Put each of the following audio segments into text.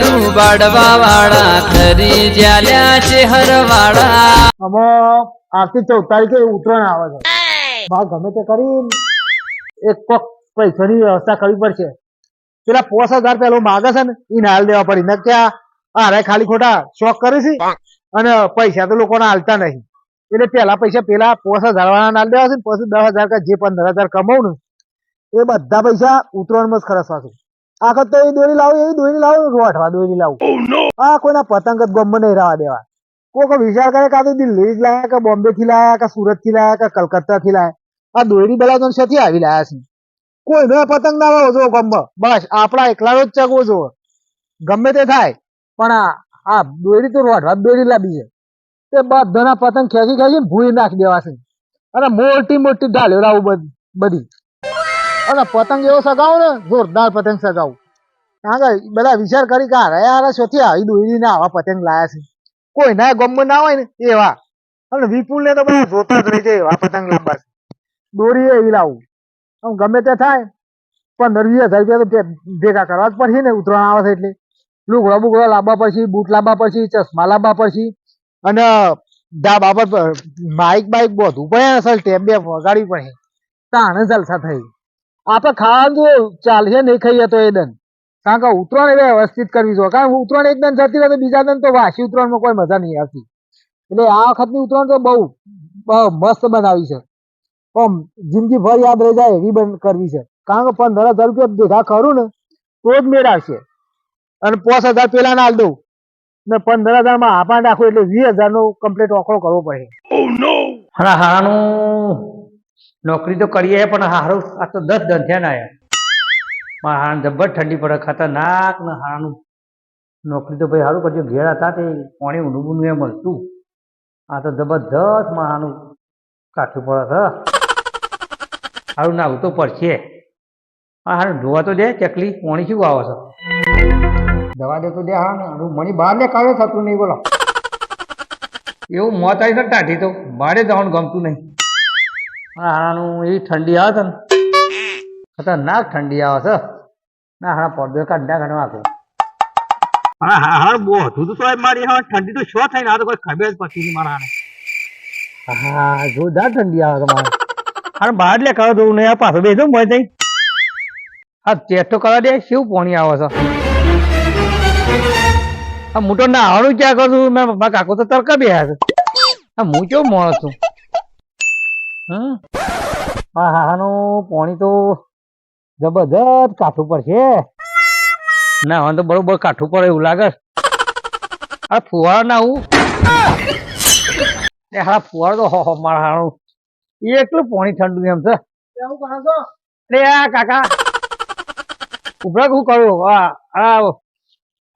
લાડુ બાડવા વાળા, ખરી જ્યાલ્યા છે હરવાળા આમાં આરતી ચૌદ તારીખે ઉત્તરાયણ આવે છે. ભાવ ગમે તે કરી, એક કોક પૈસાની વ્યવસ્થા કરવી પડશે. પેલા પોસ હજાર પેલો માગે છે ને એ હાલ દેવા પડી. ને ક્યાં અરે ખાલી ખોટા શોખ કરે છે અને પૈસા તો લોકોને હાલતા નહીં. એટલે પેલા પૈસા પેલા પોસ હજાર વાળા નાલ દેવા છે ને, પછી દસ હજાર જે પંદર હજાર કમાવું ને, એ બધા પૈસા ઉત્તરાયણમાં જ ખર્ચવા છે. આખત તો એ દોરી લાવું એ દોરી લાવું ગોઠવા દોરી લાવું. આ કોઈના પતંગ જ ગમમાં નહીં રહેવા દેવા. કોક વિચાર કરે કે આ તો દિલ્હી જ લાયા કે બોમ્બે થી લાયા કે સુરતથી લાયા કે કલકત્તા થી લાયા. આ દોરી બેલા તો શેથી આવી લાયા છે? કોઈને પતંગ ના લાવો જો ગમમાં બસ આપણા એકલાનો જ ચગવો જો ગમે તે થાય પણ આ આ દોયડી તો રોઢવા દોરી લાવી છે. તે બધાના પતંગ ખેંચી ખેંચી ભૂઈ નાખી દેવા છે. અને મોટી મોટી ઢાલ્યો લાવું બધી. અને પતંગ એવો સગાવો ને, જોરદાર પતંગ સગાવું. કારણ કે બધા વિચાર કરી કે અરે યાર શોથી આવી દોયડી ને આવા પતંગ લાયા છે. કોઈ ના ગમ ના હોય ને, એવા. અને વિપુલ ને તો બધા જોતા જ રહી જાય એવા પતંગ લાંબા દોરી એવી લાવું. આમ ગમે તે થાય, પંદર વીસ હજાર રૂપિયા તો ભેગા કરવા જ પડશે ને ઉત્તરાયણ આવે છે એટલે. લુગડા બુગડા લાવવા પડશે, બૂટ લાવવા પડશે, ચશ્મા લાવવા પડશે. અને જા બાબત માઇક બાઇક બધું પડે અસલ ટેપ બે વગાડવી પડે. તાણે જલસા થઈ. આપણે ખાવાનું જો ચાલશે નહીં ખાઈએ તો એ દન કારણ કે ઉત્તરાયણ એટલે વ્યવસ્થિત કરવી જોઈએ. કારણ ઉત્તરાયણ એક દન જતી રહે તો બીજા દન તો વાસી ઉત્તરાયણમાં કોઈ મજા નહીં આવતી. એટલે આ વખતની ઉત્તરાયણ તો બહુ બહુ મસ્ત બનાવી છે. પણ જિંદગી ભર યાદ રહી જાય એવી બન કરવી છે. કારણ કે પંદર હજાર રૂપિયા ભેગા કરું ને તો જ મેળ આવશે. અને પાંચ હજાર પેલા ના દઉં. ને પંદર હજારમાં આપા નાખું એટલે વીસ હજાર નો કમ્પ્લીટ ઓખો કરવો પડે. હા હારાનું નોકરી તો કરીએ પણ હારું, આ તો દસ ધંધ્યા ના આયા. મારા હાણ જબ્બર ઠંડી પડે ખતરનાક ને હારાનું. નોકરી તો ભાઈ સારું કરજો ઘેર હતા તે પાણી ઊંડું બૂંડું એ મળતું આ તો જબરદસ્ત મારાનું કાઠું પડે છે સારું નાવું તો પડશે હા હારું ધોવા તો દે, ચકલી, પાણી શું આવે છે? દવા દે તો દે, હા, ને મણી બહાર ને કાવે થતું નહીં, બોલો. એવું મોત આવી છે ટાઢી તો, બારે જવાનું ગમતું નહીં. હા હારાનું એવી ઠંડી આવે છે ને. ખતરનાક ઠંડી આવે છે. ના હાણા પડદો કાઢ ના કાઢવા આખો હા હા હા બહુ હતું તો મારી હા ઠંડી તો શો થાય ને? આ તો કોઈ ખબર જ પછી નહીં મારા હા જોરદાર ઠંડી આવે તમારે હા બહાર લે કરો દઉં નહીં આ પાછો બેસો મોય થઈ હા ટેસ્ટ તો કરવા દે શું પાણી આવે છે? આ હું તો નાવાનું ક્યાં કરું છું? મેં મારા કાકો તો તરકા બે છે. આ હું કેવું માણસ છું? હા હા હાનું પાણી તો જબરજસ્ત કાઠું પડશે. ના હવે તો બરોબર કાઠું પડે એવું લાગે. આ ફુવારો ના હું? એ હા ફુવારો તો હો હો મારા હાણું એટલું પાણી ઠંડુ એમ છે. અરે આ કાકા. ઉભરા હું કરું? હા આ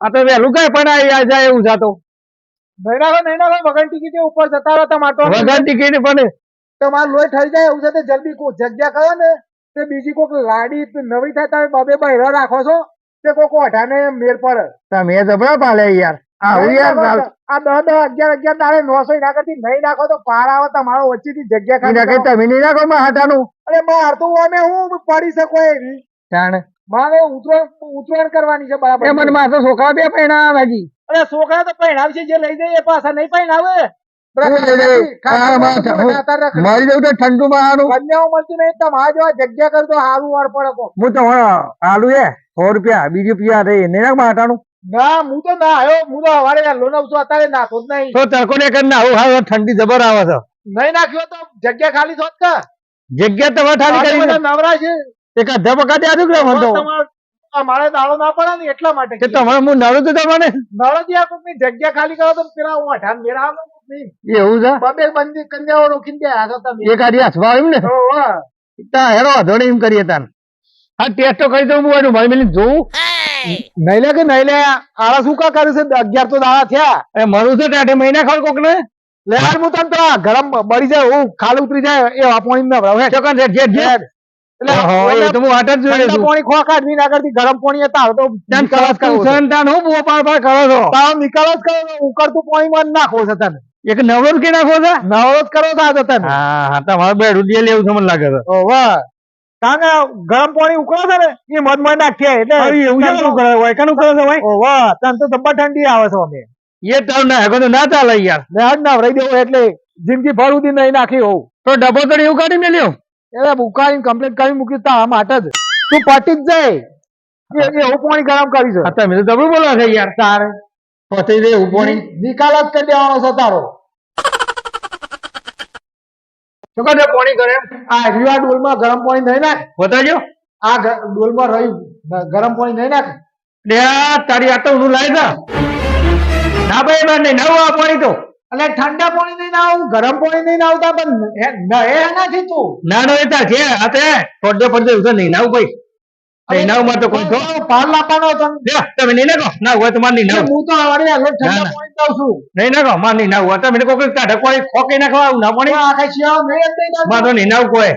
આ તો વહેલું કઈ પણ આવી જાય એવું જાતો. નહીં નૈના નહીં નાખો વગર ટિકિટે ઉપર જતા રહો તમારે વગર ટિકિટ પણ તમારે લોહી થઈ જાય એવું છે તે જલ્દી કોઈ જગ્યા કરો ને. તે બીજી કોઈક લાડી નવી થાય તમે બબે બહેરા રાખો છો. તે કોઈક ઓઢાને મેર પડે. તમે જબરા પાલે યાર. આવું યાર આ દસ દસ અગિયાર અગિયાર તારે નોસો એના કરતી નહીં નાખો તો પાર આવે તમારો વચ્ચેથી જગ્યા ખાલી કરો. તમે નહીં નાખો માં હાટાનું? અરે માર તો અમે હું પડી શકો એવી. જાણ. મારે ઉતરણ ઉતરાયણ કરવાની છે બરાબર. મને માથે છોકરા બે પૈણા ભાજી અરે છોકરા તો પહેણાવશે જે લઈ જાય એ પાછા નહીં પહેણાવે. મારી જવું તો ઠંડુ માં હારું. કન્યાઓ મળતી નહીં તમારા જેવા જગ્યા કરતો હારું વાર પડે હું તો આલુ એ સો રૂપિયા બીજું પિયા રે એને નાખમાં ના હું તો ના આવ્યો હું તો સવારે વહેલો નવસો અત્યારે નાખો જ નહીં. તો તડકો ને કરી નાખું? હા ઠંડી જબર આવે છે. નહીં નાખ્યો તો જગ્યા ખાલી થોત કે જગ્યા તમે ખાલી કરી નવરા છે. એક અધા પકા દે તો. તમારે દાડો ના પડે ને એટલા માટે કે તમારે હું નડું તો તમને ત્યાં કોઈ જગ્યા ખાલી કરો તો પેલા હું અઢાર મેરા આવે એવું છે? બબે બંદી કન્યાઓ રોકીને ગયા છો તમે એક આડી હસવા આવ્યું ને? તા હેરો વાંધો નહીં એમ કરીએ તાન હા ટેસ્ટ કરી દઉં હું એનું ભાઈ મિલી જોઉં. નહીં લે કે નહીં લે આળા શું કા કર્યું છે? અગિયાર તો દાડા થયા. એ મરું છે ટાઢે મહિના ખબર કોક ને લે હાલ હું તને તો ગરમ બળી જાય હું ખાલ ઉતરી જાય એ આ પાણી ના ભરાવે ચોકન જે એટલે તો હું વાટ જ જોઈ ઠંડા પાણી ગરમ પાણી હતા તો તાન હું પાર પાર કરો છો. તાવ નિકાલ જ કરો ઉકળતું પાણી માં નાખવો છે તને. એક નવરો કે નાખો છે? નવરો કરો તો આ હા હા તમારે બે રૂપિયા લેવું છે મને લાગે છે. ઓવે કારણ કે ગરમ પાણી ઉકળે છે ને એ મધ મધ નાખીએ એટલે એવું છે? શું હોય કાનું કરે છે ભાઈ? ઓવા તને તો જબ્બર ઠંડી આવે છે અમે. એ તાવ ના હેગો ના ચાલે યાર. ને આજ ના રહી દેવું એટલે જિંદગી ભર સુધી નહીં નાખી હોઉં. તો ડબો તો એવું કાઢી મેલ્યો? એટલે ઉકાળીને કમ્પ્લીટ કરી મૂકી તા માટે જ. તું પટી જ જાય. એવું પાણી ગરમ કરી છે. તમે તો ડબ્બો બોલો છે યાર. તારે પતી દે એવું નિકાલ જ કરી દેવાનો છે તારો. શું કરે પોણી કરે આ રીવા ડોલમાં ગરમ પાણી નહીં નાખ? બતાજો આ ડોલમાં રહ્યું ગરમ પાણી નહીં નાખ? લે તારી આ તો હું લાવી દા ના ભાઈ ના નહીં નવું આ પાણી તો. એટલે ઠંડા પાણી નહીં નાવું ગરમ પાણી નહીં નાવતા પણ એ નહે નથી તું. ના નો એ તાર છે આ તે પડદે પડદે નહીં નાવું ભાઈ નાવું માં તો કોઈ તો પાર લાવવાનો હતો તમે નહીં નાખો. ના હોય તો માર નહીં હું તો આવડે આગળ ઠંડા ના, ના. પાણી દઉં છું. નહીં નાખો માર નહીં નાવું તમે કોઈ કાઢે કોઈ ખોકે નાખવા આવું ના પાણી પણ આખા શિયાળો નહીં જ નહીં નાખતું. નહીં નાવું કોઈ.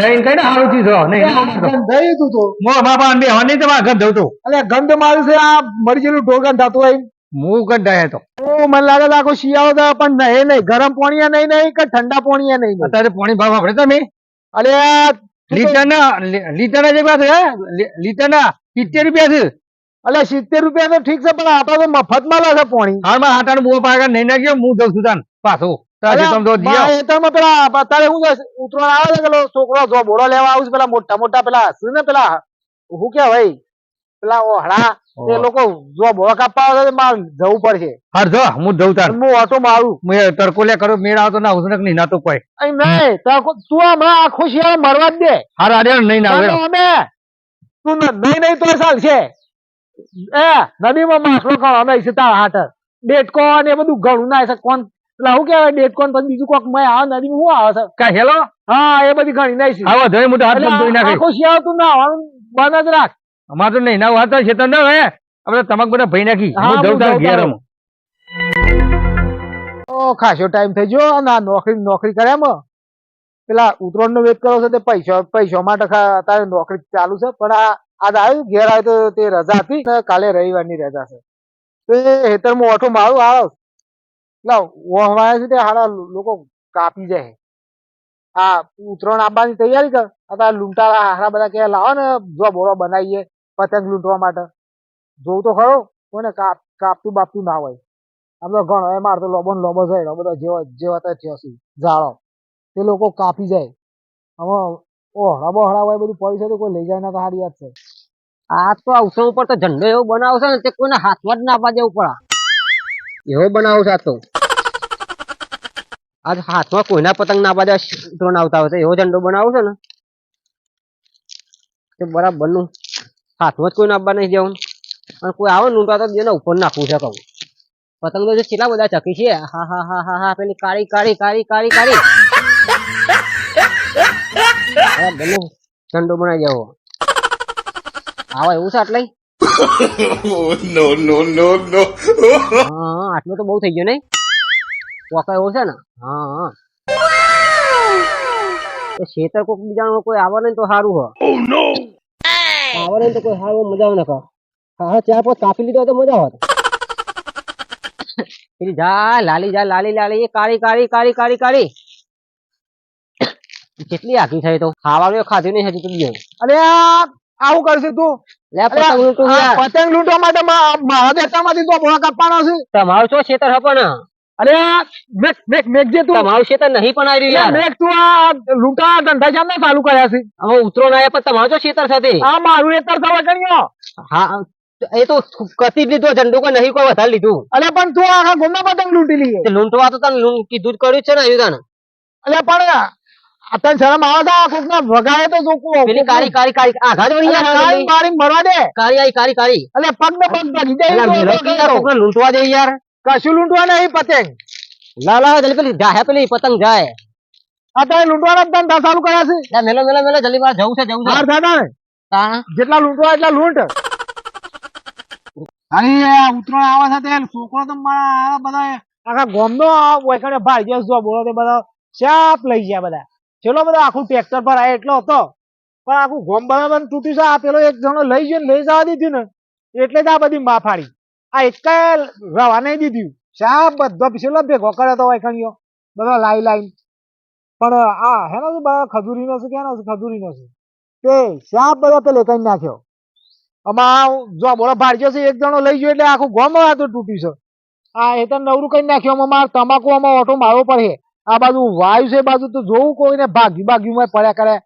નહીં કઈ ને સારું ચીજ હો નહીં નાવું માં તો. ગંધાઈ તું તો. મો બાપા બે હવા નહીં તમારા ઘર ધોતું એટલે ગંધ મારું છે આ મરી ગયેલું ઢોકન થતું હોય હું કંટાળે તો. ઓ મને લાગે આખો શિયાળો તો પણ નહીં નહીં ગરમ પાણી નહીં નહીં કે ઠંડા પાણી નહીં નહીં. અત્યારે પાણી ભાવ આપણે તમે? અરે આ લીટર ના લીટર ના જેટલા છે લીટર ના સિત્તેર રૂપિયા છે. સિત્તેર રૂપિયા તો ઠીક છે પણ આપડે તો મફતમાં લે છે પાણી હાલમાં હાટાનું બહુ પાકા નહીં નાખ્યો હું દઉં છું તાન પાછું. બા, અત્યારે છે ઉતરાણ આવે છે પેલો છોકરો જો બોડો લેવા આવું છે પેલા મોટા મોટા પેલા શું ને પેલા હું કે ભાઈ પેલા ઓહળા એ લોકો જો બોળો કાપવા આવે તો માર જવું પડશે. હાર જો હું દઉં તાર. હું ઓટો મારું. મેં એ તડકો લે કરો મેળ આવતો ના હું નહીં નાતો કોઈ. અહીં નહીં તડકો તું હમણાં આખો શિયાળો મરવા દે. હાર આડે નહીં ના અમે તું નહીં નહીં તો ચાલશે. એ નદીમાં માછલો ખાવા અમે સીતા તારા ડેટકો ને બધું ઘણું ના છે. કોણ પેલા શું કેવાય ડેટકોન પછી બીજું કોક મય આવે નદી શું આવે છે? કા હેલો? હા એ બધી ઘણી છે આવો ધોઈ મોટો હાથ એટલે ધોઈ નાખે. આખો શિયાળો તું ના આવવાનું બંધ જ રાખ. અમાર તો નહીં ના વાત છે તો ના હે. આપણે તમાક બધા ભાઈ નાખી. હું હું તાર ઘેર ઓ ખાસો ટાઈમ થઈ ગયો અને આ નોકરી નોકરી કરે એમ? પેલા ઉતરોણ નો વેટ કરો છો તે પૈસા પૈસા માટે અત્યારે નોકરી ચાલુ છે પણ આ આજ આવ્યું ઘેર આવ્યું તો તે રજા હતી કાલે કાલે રવિવારની રજા છે. તો એ હેતરમાં ઓઠો મારું આવો લાવ વહવાય છે તે હારા લોકો કાપી જાય. આ ઉતરોણ આવવાની તૈયારી કર અત્યારે લૂંટા હારા બધા કે લાવો ને જો બોળો બનાવીએ. પતંગ લૂંટવા માટે. જોવું તો ખરો કોઈને કાપ કાપતું બાપતું ના હોય. આમ તો ઘણો એ મારતો લોબો ને લોબો જાય બધા જેવા જેવા તે થયા જાળો તે લોકો કાપી જાય. હવે ઓ બોહળા હોય બધું પડી છે તો કોઈ લઈ જાય ના તો સારી વાત છે. આ તો અવસર ઉપર તો ઝંડો એવો બનાવશે ને તે કોઈને હાથમાં જ ના આપવા દેવું પડે એવો બનાવો છે આ તો. આજ હાથમાં કોઈના પતંગ ના પાડે ડ્રોન આવતા હોય એવો ઝંડો બનાવો છે ને. તે બરાબરનું. હાથમાં જ કોઈને આપવા નહીં જવું. અને કોઈ આવે ઊંટા તો બેને ઉપર નાખવું છે કહું. પતંગ તો કેટલા બધા ચકી છે. હા હા હા હા હા પેલી કાળી કાળી કાળી કાળી કાળી. બરાબર ચંડો બનાવી જવો આવા એવું છે આટલે Oh. હા આટલું તો બહુ થઈ ગયું નહીં. વાકા એવું છે ને? હા હા. શેતર કોક બીજાનો કોઈ આવે નહીં તો સારું હો આવે નહીં તો કોઈ સારું મજા આવે ને હા હા ચાર પાંચ કાપી લીધો તો મજા પેલી જા લાલી જા લાલી લાલી કાળી કાળી કાળી કાળી કાળી. કેટલી આખી થઈ તો? ખાવાનું ખાધું નહીં હજી તું બીજું અરે આવું કરશે તું? પતંગ લૂંટવા માટે મહાદેવતા માંથી તો બોળા કાપવાનો છે. તમારું શું છેતર હપો ને અરે મેક મેક મેક જે તું તમારું શેતન નહીં પણ આવી રહ્યું યાર. મેક તું આ લૂંટા ધંધા જામ ચાલુ કર્યા છે. હવે ઉતરો ના આવ્યા પણ તમારો શેતર સાથે આ મારું એતર થવા ગણ્યો. હા એ તો કસી લીધો ઝંડો કોઈ નહીં કોઈ વધારે લીધું. અરે પણ તું આખા ગોમના પતંગ લૂંટી લઈએ. લૂંટવા તો તને લૂંટ કીધું કર્યું છે ને તને અરે પણ તને શરમ આવે તો કોક ના વગાડે તો જોકું પેલી કારી કારી કારી આઘા જ વળી યાર કાળી મારી મરવા દે. કારી આઈ કારી કારી અલે પગ ને પગ ભાગી જાય લૂંટવા દે યાર. કશું લૂંટવા નહીં પતંગ? લા લા જલ્દી પેલી જાહે પેલી પતંગ જાય. અત્યારે લૂંટવાના જ ધંધા ચાલુ કર્યા છે. મેલો મેલો મેલો જલ્દી મારે જવું છે જવું છે. બહાર થતા ને? જેટલા લૂંટવા એટલા લૂંટ. અરે ઉત્તરાયણ આવવા આવે છે તે છોકરો તો મારા બધા આખા ગામનો આ ઓયકણે ભાઈ જસ જો બોલો તે બધા ચાપ લઈ ગયા બધા. ચલો બધા આખું ટ્રેક્ટર પર આયા એટલો હતો. પણ આખું ગોમ બરાબર તૂટ્યું છે. આ પેલો એક જણો લઈ ગયો ને લઈ જવા દીધું ને એટલે જ આ બધી માફાડી આ એકાએ રવા નહીં દીધું. શા બધો પીછેલો ભેગો કરે તો ઓયકણીઓ બધો લાઈ લાઈન. પણ આ હે ને બધા ખજૂરીનો છે ક્યાં છે ખજૂરીનો છે તે શાપ બધા પેલે કઈ નાખ્યો? આમાં જો બોલો ભાડ્યો છે, એક જણો લઈ ગયો એટલે આખું ગોમ તો તૂટ્યું છે. આ એ તો નવરું કઈ નાખ્યું, આમાં મારે તમાકુ, આમાં ઓટો મારવો પડે. આ બાજુ વાયુ છે બાજુ તો જોવું કોઈને ભાગ્યું ભાગ્યું પડ્યા કરે.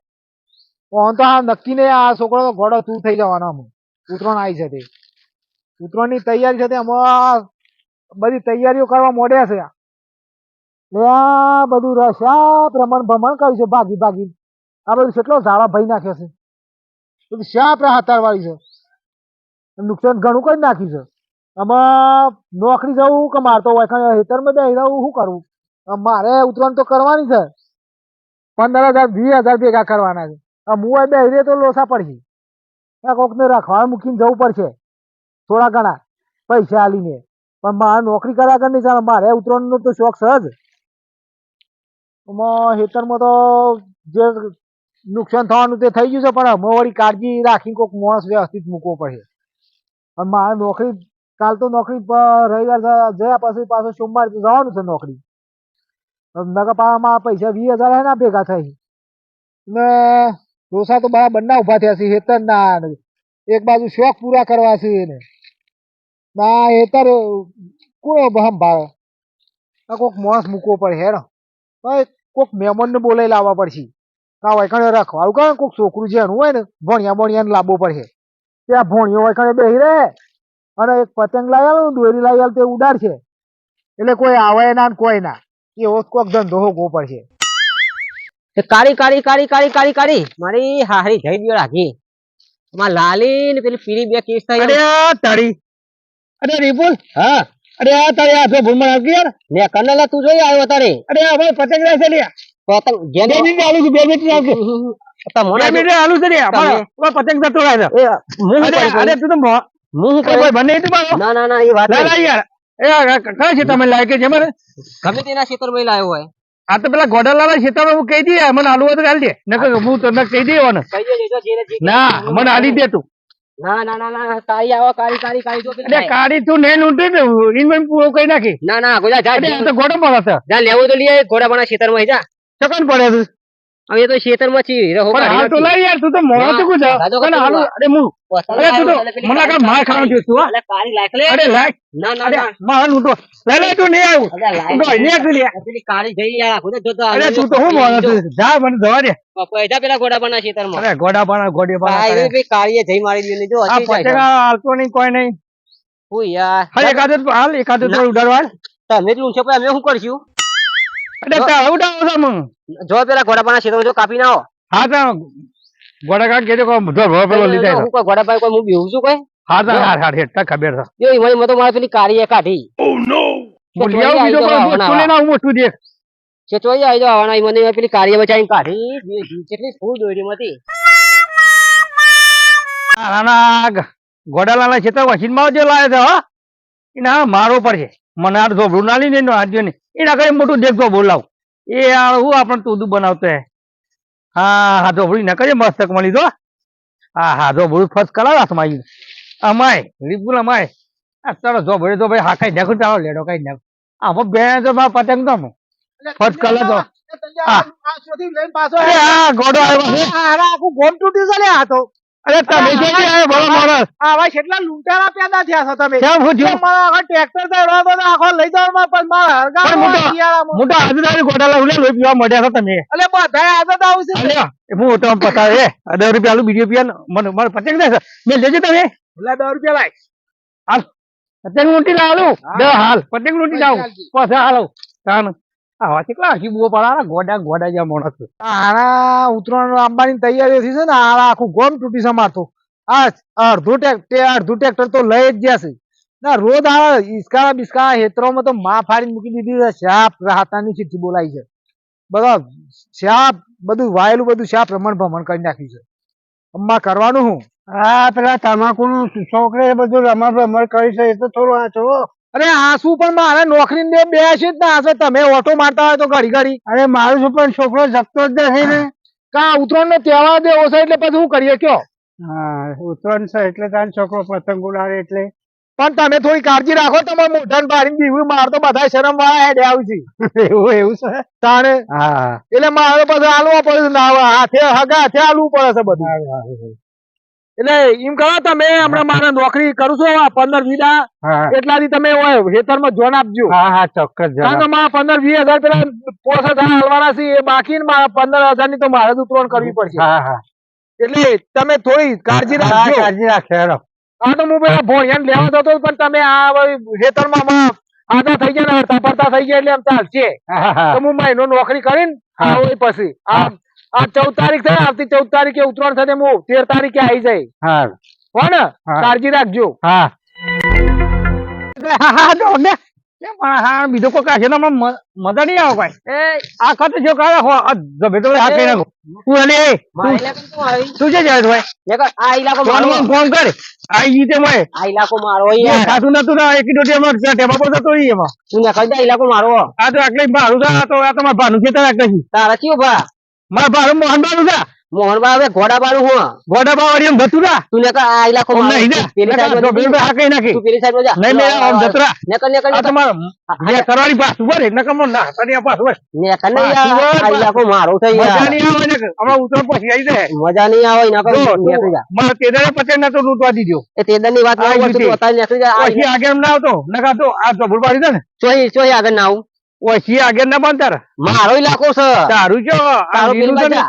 ઓન તો આ નક્કી ને આ છોકરો તો ઘોડો તું થઈ જવાનો આમ. ઉતરણ આવી છે તે ઉતરાણની તૈયારી છે તે આમાં. બધી તૈયારીઓ કરવા મોડ્યા છે. આ બધું રસ્યા ભ્રમણ ભમણ કર્યું છે ભાગી ભાગી. આ બધું કેટલો ઝાડા ભય નાખે છે. બધું શા આપણે હાથાર વાળી છે નુકસાન ઘણું કરી નાખ્યું છે. આમાં નોકરી જવું કે મારતો હોય હેતરમાં બે રહું શું કરવું? મારે ઉતરાણ તો કરવાની છે. પંદર હજાર, વીસ હજાર ભેગા કરવાના છે. હું બે રે તો લોસા પડશે. કોકને રાખવા મૂકીને જવું પડશે. થોડા ઘણા પૈસા આલીને. પણ મારે નોકરી કર્યા કર નહીં ચાલે, મારે ઉતરાણનો તો શોખ છે જ. એમાં હેતરમાં તો જે નુકસાન થવાનું તે થઈ ગયું છે, પણ અમે વળી કાળજી રાખીને કોઈક માણસ વ્યવસ્થિત મૂકવો પડે. અને મારે નોકરી, કાલ તો નોકરી રવિવાર જયા પછી પાછો સોમવાર જવાનું છે નોકરી. નગરપાલિકામાં પૈસા વીસ હજાર હે ના ભેગા થઈ. ને ડોસા તો બરાબર બંને ઊભા થયા છે હેતર ના એક બાજુ શોખ પૂરા કરવા છે ને ના હેતર કોણ સંભાળે? આ કોક માણસ મૂકવો પડે હેરો હવે કોક મહેમાનને બોલાવી લાવવા પડશે. કા હોય કણે રખવાડું કરે કોક છોકરું જેનું હોય ને ભણિયા ભણિયાને લાવવો પડશે ત્યાં ભોણિયો હોય કણે બેહી રહે અને એક પતંગ લાવી આવે ને દોરી લાવી આવે તે ઉડાડશે એટલે કોઈ આવે ના ને કોઈ ના. એવો કોક ધંધો હોગવો પડશે. કાળી કાળી કાળી કાળી કાળી કાળી. મારી હારી જઈ ગયો રાખી એમાં લાલી ને પેલી પીરી બે કેસ આ તારી અરે વિપુલ હા. અરે આ તારી હાથે ભૂલમાં આવી યાર. મે કનલા તું જોઈ આવ્યો તારે. અરે આ ભાઈ પતંગ રહે છે લ્યા. પતંગ જેને મિનિટ આલુ છું બે મિનિટ આવશે તમને બે મિનિટ આલુ છે લ્યા. તમે- પતંગ તો તોડાય છે એ અરે તું તો મો- મું અરે બને મારો ના ના ના એ વાત ના યાર. એ આ કયા છે તમે લાયક છે મને ગમે તેના ક્ષેત્રમાં લાવ્યો હોય. આ તો પેલા ગોડાલાલા ખેતરમાં હું કહી દઈએ મને આલુ હોય તો આલી દે. નકર હું તો કહી ને કઈ જે ના મને આલી દે તું. ના ના ના ના કાળી આવો કાળી કાળી કાળી જો અરે. કાળી તું ને ઊંધી ને ઇન્વેન્ટ પૂરો કરી નાખી. ના ના ગોજા જા તો ગોડો પડે છે. જા લેવું તો લઈએ ઘોડાપાના ક્ષેત્રમાં જા. ચકન પડે છે. હવે તો ક્ષેત્રમાં છીએ રહો પણ હાલ તો લઈ યાર તું તો મોડો તો કુ જા પણ હાલ અરે મુ અરે તું તો મને કા માર ખાવાનું છે તું, અરે કારી લાખ લે. અરે લાખ. ના ના અરે માર લૂંટો લે લે તું નહીં આવું. તો અહીંયા તું લે. પેલી કાળી જઈ યાર આખું તો અરે તું તો હું મોડો તું જા મને જવા દે. પૈસા પેલા ઘોડાપાના ક્ષેત્રમાં અરે ગોડા બના ગોડી આ પાણા એવી પેલી કાળીએ જઈ મારી દીધી જો આ છે. પતંગ હાલતો નહીં કોઈ નહીં. હું યાર. હાલ એકાદ હાલ એકાદ તો ઉડાડવા. તમે જ છે પણ અમે શું કરશું? જો પેલા ઘોડાપાના ક્ષેત્રમાં જો કાપી ના હા તો ગોડા કાઢ કે કોઈ બધો ભો પેલો લીધા હું કોઈ ઘોડાપાઈ કોઈ હું બેહું છું કોઈ? હા તો હાર હાર હેઠ ખબર છે. જો મારે પેલી કાર્ય કાઢી. આવું બીજો કોઈ મોટું લઈને આવું મોટું દેખ. છે આવી જાવ આવવાના. મને પેલી કાઢી. જે- જે- કેટલી ફૂલ દોરી માંથી નાના ગોડાલાના ખેતર વસીનમાં જે લાવે છે હા. એના મારો પડશે. મને આ ધોબડું ના લઈને હાજર નહીં એના કઈ મોટું દેખતો બોલાવ. એ હું આપણે તું બનાવતો હે. હા હા ઝોબડું ના કરીએ મસ્તક મળી દો હા હા ઝોબડું ફર્સ્ટ કરાવ હાથમાં અમાય રીપુલ અમાય આ ચાલો ઝોબડે તો ભાઈ હા કઈ નાખું ચાલો લેડો કઈ નાખું. આમાં બે તો પતંગ તો ફર્સ્ટ કલર તો. ગોડો આવ્યો. આખું ગોમ તૂટ્યું છે આ તો. અરે તમે જોઈ આ ભલો મારા આવા કેટલા લૂંટારા પેદા થયા છો તમે? કેમ હું થયું? મારા આખો ટ્રેક્ટર તો દો આખો લઈ જાવમાં પણ મારા હરગા મોટા મોટા આજુબાજુ ગોડાલા ઉલે લોહી પીવા મળ્યા છો તમે. અલે બધા આદત આવશે અલ્યા હું ઓટો પતા એ દસ રૂપિયા આલુ બીજો રૂપિયા મને માર પતંગ દે મે લેજો તમે એટલે દસ રૂપિયા લાય. હાલ. પતંગ લૂંટી લાવું. દે હાલ. પતંગ લૂંટી લાવું પછી હાલો. તાન. આવા કેટલા હસી બુઓ પડા. ગોડા ગોડા જ્યાં માણસ આના ઉત્તરાયણ આંબાની તૈયારી થઈ છે ને આ આખું ગોમ તૂટી છે મારતું આ અડધું ટ્રેક્ટર અડધું ટ્રેક્ટર તો લઈ જ ગયા છે. ના રોજ આ ઈસકારા બિસ્કારા હેતરોમાં તો માં ફાડીને મૂકી દીધી છે. શાપ રાહતાની ચિઠ્ઠી બોલાય છે. બધા શાપ બધું વાયેલું બધું શાપ રમણ ભમણ કરી નાખ્યું છે. અમ્મા કરવાનું હું આ પેલા તમાકુ નું છોકરે બધું રમણ ભમણ કરી છે. એ તો થોડું આ છો અરે આસુ પણ મારે નોકરી બે બે છે જ ના હશે તમે ઓટો મારતા હોય તો ઘડી ઘડી અરે મારું શું પણ છોકરો જગતો જ નથી ને. કા ઉત્તરાયણ નો તહેવાર દેવો છે એટલે પછી શું કરીએ કયો? હા ઉત્તરાયણ છે એટલે તાર છોકરો પતંગ ઉડાડે એટલે. પણ તમે થોડી કાળજી રાખો તમારે મોઢાને પાડીને બીવું માર તો બધા શરમ વાળા હેડે આવશે એવું એવું છે? તાણે? હા. એટલે મારે પછી આલવા પડે ના હાથે હગા હાથે આલવું પડે છે બધું. એટલે એમ કહો તમે હમણાં મારે નોકરી કરું છું પંદર વીડા હા એટલાથી તમે ખેતરમાં જોન આપજો. હા હા ચોક્કસ મારા પંદર વીસ હજાર પેલા પોસ હજાર હલવાના છે એ બાકી મારા પંદર હજારની તો મારે જ ઉતરણ કરવી પડશે. હા હા. એટલે તમે થોડી કાળજી હા રાખજો. કાળજી રાખે હેડો. આ તો હું પેલા એમ લેવા જતો પણ તમે આ ખેતરમાં આધા થઈ ગયા ને હડતા પડતા થઈ ગયા એટલે એમ ચાલશે. હા હા. તો હું મહિનો નોકરી કરીને હા. આવું પછી. આ આ ચૌદ તારીખ થાય આવતી ચૌદ તારીખે ઉતરણ થશે હું તેર તારીખે આવી જાય હા. હો ને? કાળજી રાખજો. હા. હા હા જો ને હા બીજો કોઈ કાશે તો મજા નહીં આવે ભાઈ. આ ખાતે જો આ તો હા કઈ નાખો. તું તું? તું છે જાય ભાઈ. આ ઇલાકો ફોન કર. આઈ ગઈ તે આ ઇલાકો મારો સાસુ નતું ના એક ડોટી એમાં ટેબા પર જતો એમાં. તું ને કહી દે ઇલાકો મારો. આ તો આટલે મારું છે આ તો આ તો મારા ભાનું છે તાર આટલે તારા કયો ભા મારા ભાનું મોહન બાબુ જા મોહન બાબુ ઘોડા બારું હું. ગોડા બાવાડી એમ જતું રા તું ને કહે આ ઇલાકો ઓમ મારો. નહીં ના પેલી સાઈડ પેલું હા કઈ નાખી. તું પેલી સાઈડ જા. નહીં નહીં આમ જતું રા નેકર નેકર આ તમાર મારા જે પાસ ભરે નકર મો ના તને પાસ ભરે નેકર વળ, આ ઇલાકો મારો છે મજા નહીં આવે ને હમણાં ઉતર પછી આવી જાય. મજા નહીં આવે જો નેકર જા મારા તેદારે પચાસ ના તો લૂટવા દીજો એ તેદરની વાત ના યુતિ. તું અત્યારે નેકર જા. પછી આગળ ના આવતો. નકા તો આ જબુર પાડી દે ને. ચોઈ ચોઈ આગળ ના આવું. પછી આગળ ના બાંધ મારો ઇલાકો છે. તારું જો આ તારો જા જા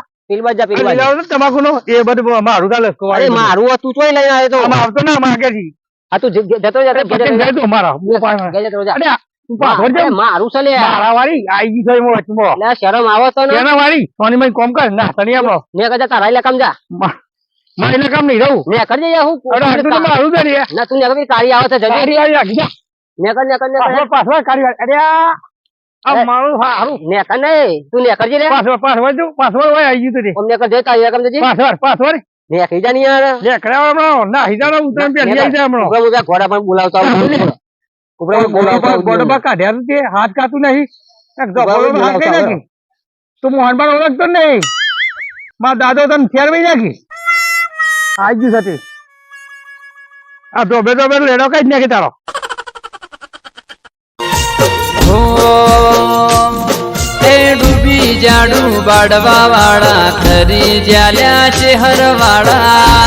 આ તમાકુ નો એ બધું મારું ચાલે અરે મારું હતું ચોઈ લઈને આવ્યો તો. આમાં આવતો ના માગે આ તું જતો જતો મારા જા. મારું છે લે. મારા વાળી આઈ ગઈ એમાં વચમાં. એટલે શરમ આવો તો ને. એના વાળી સોની માં કોમ કર ના તણી આપણો મેં કજા તારા ઇલાકામાં જા. મારે કામ નહીં રહું મેં કરી દે હું અરે તો મારું છે ના તું ને તારી આવે છે જજે. કાળી આવી જા. મેં કર ને કર ને પાછળ વાળી. અરે આ મારું હારું. નહીં. તું જો હોય આઈ ગયું તું. કર યાર. ના હિજાનો ઉતરણ પે જાય હમણાં. ઘોડા પણ બોલાવતા આવું. બોલાવતા આવું. કાઢ્યા હાથ કાતું નહીં. એક ધબોલો હાથ કઈ નાખી તું. મોહનબાર ઓળખતો નહીં. મારા દાદો તને ફેરવી નાખી. આવી ગયું સાથે આ ધોબે ધોબે લેડો કઈ જ નાખી તારો. જાડું બાડવા વાળા ખરી જ્યાલ્યા છે હરવાળા